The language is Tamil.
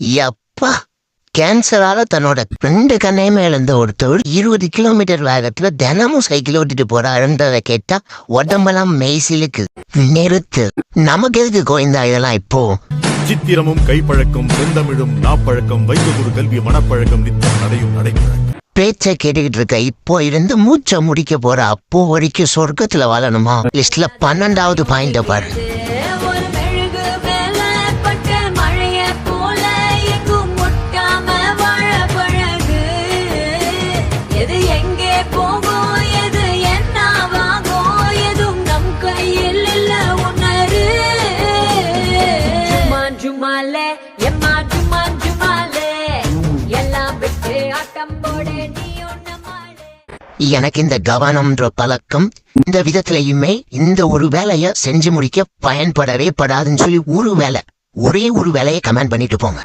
எப்பா கேன்சரால தன்னோட ரெண்டு கண்ணையுமே இழந்த ஒருத்தர் இருபது கிலோமீட்டர் வேகத்துல தினமும் சைக்கிள் ஓட்டிட்டு போறாருன்றதை கேட்டா உடம்பெல்லாம் மெய்சிலுக்கு நிறுத்து. நமக்கு எதுக்கு கோயந்தா இதெல்லாம் இப்போ? சித்திரமும் கைப்பழக்கம் செந்தமிழும் நாப்பழக்கம் வைக்ககுரு கல்வி மனப்பழக்கம் நித்தம் நடையும் நடைமுறை. பேச்சை கேட்டுக்கிட்டு இருக்க இப்போ இருந்து மூச்சை முடிக்க போற அப்போ வரைக்கும் சொர்க்கத்துல வாழணுமா? லிஸ்ட்ல பன்னெண்டாவது பாயிண்ட பாரு. ஜுமாலே எம்மா ஜுமா ஜுமாலே எல்லாம் விட்டு ஆட்டம் போடு நீ எனக்கு இந்த கவனம்ன்ற பழக்கம் இந்த விதத்திலையுமே இந்த ஒரு வேலைய செஞ்சு முடிக்க பயன்படவே படாதுன்னு சொல்லி ஒரு வேலை ஒரே ஒரு வேலையை கமெண்ட் பண்ணிட்டு போங்க.